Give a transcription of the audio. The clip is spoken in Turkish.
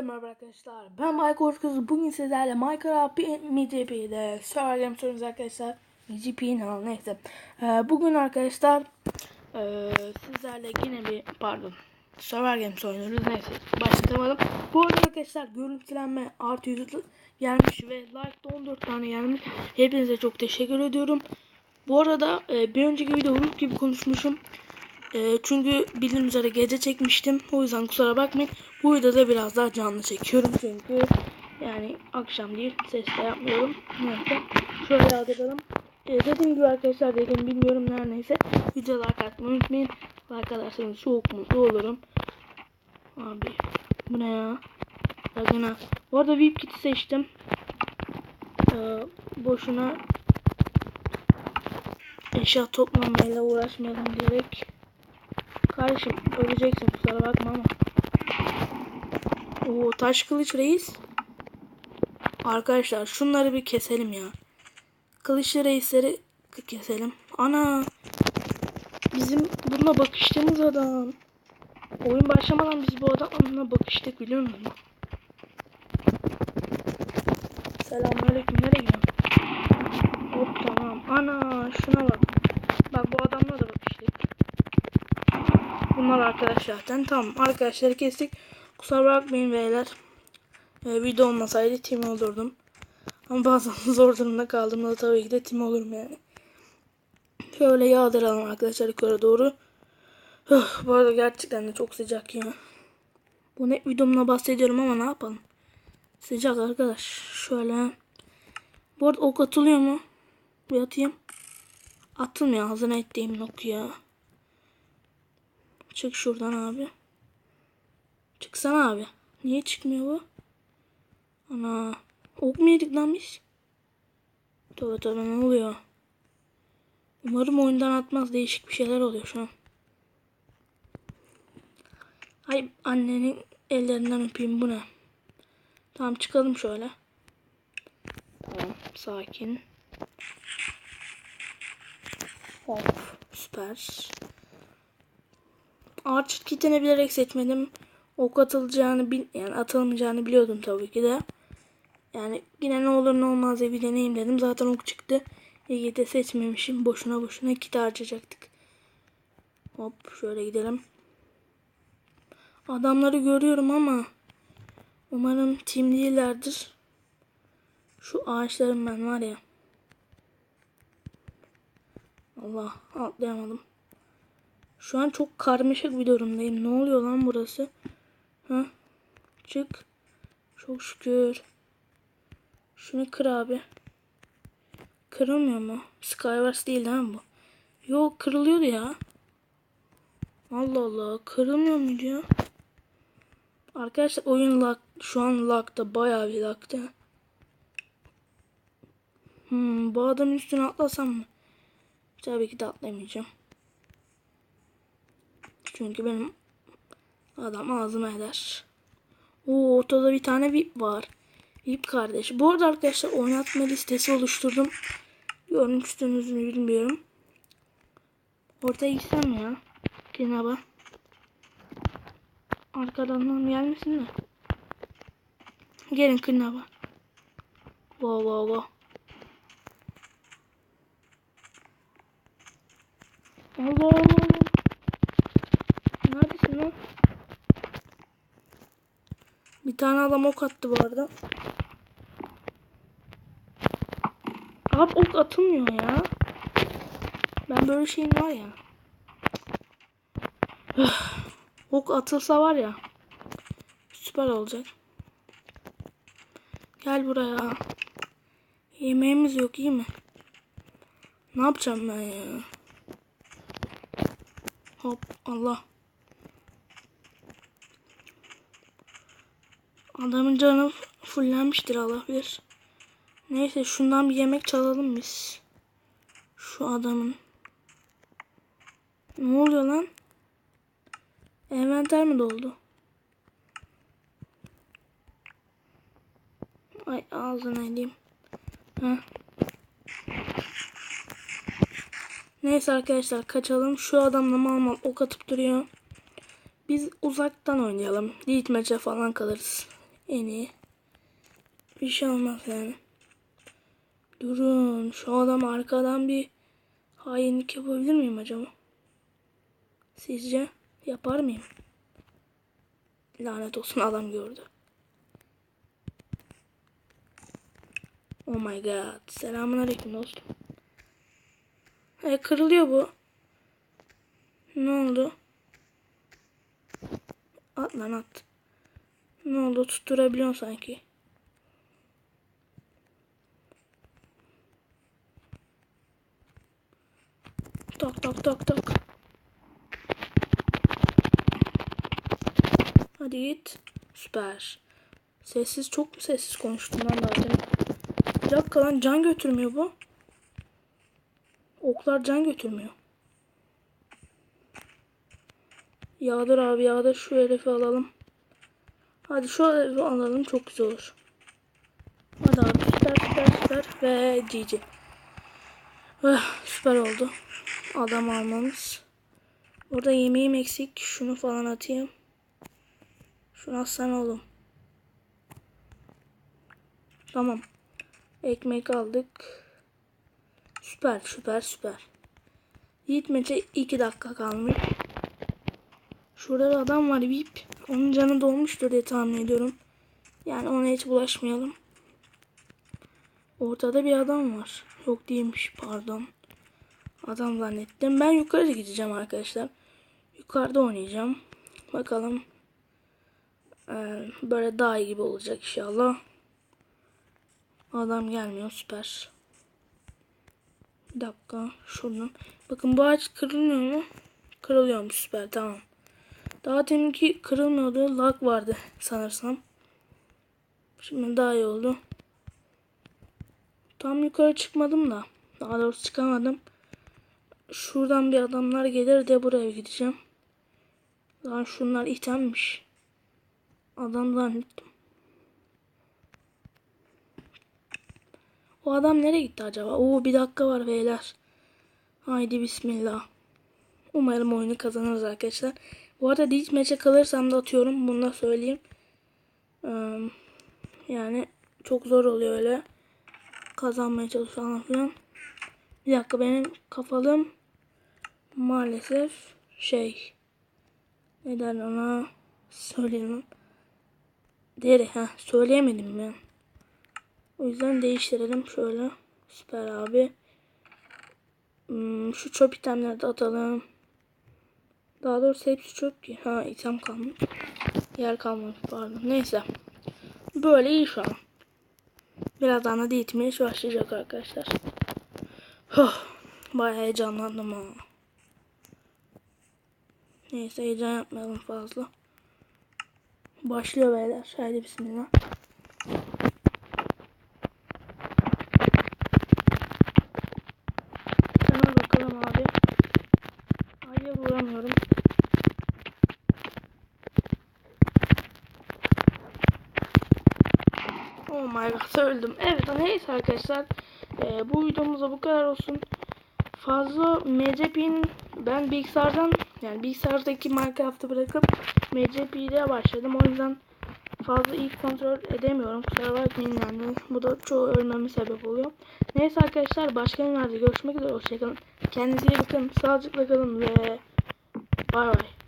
Merhaba arkadaşlar. Ben Mike Orkuz. Bugün sizlerle Minecraft MGP'de Game soruyoruz arkadaşlar. MGP'nin al neyse. Ee, bugün arkadaşlar ee, sizlerle yine bir pardon Server Games oynuyoruz. Neyse başlatamadım. Bu arada arkadaşlar görüntülenme artı 100 gelmiş ve like de 14 tane gelmiş. Hepinize çok teşekkür ediyorum. Bu arada e, bir önceki videoda Hulk gibi konuşmuşum. E, çünkü bildiğiniz üzere gece çekmiştim. O yüzden kusura bakmayın. Bu videoda biraz daha canlı çekiyorum çünkü yani akşam değil ses de yapmıyorum. Neyse şöyle yağdıralım. E, dediğim gibi arkadaşlar dedim bilmiyorum her neyse. Videolar atmayı unutmayın. Like atarsanız çok mutlu olurum. Abi bu ne ya? Lagına. Bu arada VIP kiti seçtim. Ee, boşuna eşya toplamayla uğraşmayalım diyerek. Kardeşim öleceksin kusura bakma ama. Oo taş kılıç reis. Arkadaşlar şunları bir keselim ya. Kılıçlı reisleri keselim. Ana. Bizim bununla bakıştığımız adam. Oyun başlamadan biz bu adamla bakıştık biliyor musun? Selamünaleyküm nereye gidiyorsun? Hop tamam. Ana şuna bak. Bak bu bakıştık. Bunlar arkadaş zaten. Tamam arkadaşları kestik. Kusura bakmayın beyler. Ee, video olmasaydı tim olurdum. Ama bazen zor durumda kaldığımda tabii ki de tim olurum yani. Şöyle yağdıralım arkadaşlar yukarı doğru. Öh, bu arada gerçekten de çok sıcak ya. Bu ne videomla bahsediyorum ama ne yapalım. Sıcak arkadaş. Şöyle. Bu arada ok atılıyor mu? Bir atayım. Atılmıyor ağzına ettiğim ok ya. Çık şuradan abi. Çıksana abi. Niye çıkmıyor bu? Ana. Ok mu yedik lan biz? Tövbe ne oluyor? Umarım oyundan atmaz. Değişik bir şeyler oluyor şu an. Ay annenin ellerinden öpeyim bu ne? Tamam çıkalım şöyle. Tamam sakin. Hop süper. Ağaç kitini bilerek seçmedim. Ok atılacağını bil yani atılmayacağını biliyordum tabii ki de. Yani yine ne olur ne olmaz diye bir deneyim dedim. Zaten ok çıktı. De seçmemişim. Boşuna boşuna kit harcayacaktık. Hop şöyle gidelim. Adamları görüyorum ama umarım tim değillerdir. Şu ağaçların ben var ya. Allah atlayamadım. Şu an çok karmaşık bir durumdayım. Ne oluyor lan burası? Ha? Çık. Çok şükür. Şunu kır abi. Kırılmıyor mu? Skywars değil değil mi bu? Yok kırılıyordu ya. Allah Allah. Kırılmıyor muydu ya? Arkadaşlar oyun lag, şu an lagda. Bayağı bir lagda. Hmm, bu adamın üstüne atlasam mı? Tabii ki de atlamayacağım. Çünkü benim adam ağzıma eder. Oo, ortada bir tane VIP var. VIP kardeş. Bu arada arkadaşlar oynatma listesi oluşturdum. Görmüşsünüz mü bilmiyorum. Ortaya gitsem ya. Kenaba. Arkadan gelmesin de. Gelin kınava. Wow wow wow. Allah Allah. Neredesin lan? Bir tane adam ok attı bu arada. Abi ok atılmıyor ya. Ben böyle şeyin var ya. ok atılsa var ya. Süper olacak. Gel buraya. Yemeğimiz yok iyi mi? Ne yapacağım ben ya? Hop Allah. Adamın canı fullenmiştir Allah bilir. Neyse şundan bir yemek çalalım biz. Şu adamın. Ne oluyor lan? Envanter mi doldu? Ay ağzına edeyim. Heh. Neyse arkadaşlar kaçalım. Şu adamla mal mal ok atıp duruyor. Biz uzaktan oynayalım. Maç'a falan kalırız. En. Bir şey olmaz yani. Durun. Şu adam arkadan bir hainlik yapabilir miyim acaba? Sizce yapar mıyım? Lanet olsun adam gördü. Oh my god. Selamun aleyküm dostum. E kırılıyor bu. Ne oldu? At lan at. Ne oldu tutturabiliyorsun sanki. Tak tak tak tak. Hadi git. Süper. Sessiz çok mu sessiz konuştum lan demin? Bir dakika lan can götürmüyor bu. Oklar can götürmüyor. Yağdır abi yağdır şu herifi alalım. Hadi şu alalım çok güzel olur. Hadi abi süper süper süper ve GG. Ah, süper oldu. Adam almamız. Burada yemeğim eksik. Şunu falan atayım. Şunu atsan oğlum. Tamam. Ekmek aldık. Süper süper süper. Yiğit maçı 2 dakika kalmış. Şurada adam var VIP. Onun canı dolmuştur diye tahmin ediyorum. Yani ona hiç bulaşmayalım. Ortada bir adam var. Yok değilmiş pardon. Adam zannettim. Ben yukarı gideceğim arkadaşlar. Yukarıda oynayacağım. Bakalım. Ee, böyle daha iyi gibi olacak inşallah. Adam gelmiyor süper. Bir dakika şuradan. Bakın bu ağaç kırılmıyor mu? Kırılıyormuş süper tamam. Daha deminki kırılmıyordu. Lag vardı sanırsam. Şimdi daha iyi oldu. Tam yukarı çıkmadım da. Daha doğrusu çıkamadım. Şuradan bir adamlar gelir de buraya gideceğim. Lan şunlar itemmiş. Adam zannettim. O adam nereye gitti acaba? Oo bir dakika var beyler. Haydi bismillah. Umarım oyunu kazanırız arkadaşlar. Bu arada dik maçe kalırsam da atıyorum. Bunu da söyleyeyim. Yani çok zor oluyor öyle. Kazanmaya çalışan falan. Bir dakika benim kafalım maalesef şey neden ona söyleyemem. Deri ha söyleyemedim ben. O yüzden değiştirelim şöyle. Süper abi. Hmm, şu çöp itemleri de atalım. Daha doğrusu hepsi çöp ki. Ha item kalmış. Yer kalmamış pardon. Neyse. Böyle iyi şu an. Birazdan da değitmeye başlayacak arkadaşlar. Huh, bayağı heyecanlandım ha. Neyse heyecan yapmayalım fazla. Başlıyor beyler. Haydi bismillah. Hemen bakalım abi. Hayır vuramıyorum. God öldüm. Evet neyse arkadaşlar. Ee, bu videomuzda bu kadar olsun. Fazla MCP'nin ben bilgisayardan yani bilgisayardaki Minecraft'ı bırakıp MCP'de başladım. O yüzden fazla iyi kontrol edemiyorum. Kusura bakmayın yani. Bu da çoğu ölmeme sebep oluyor. Neyse arkadaşlar başka günlerde görüşmek üzere. Hoşçakalın. Kendinize iyi bakın. Sağlıcakla kalın ve bay bay.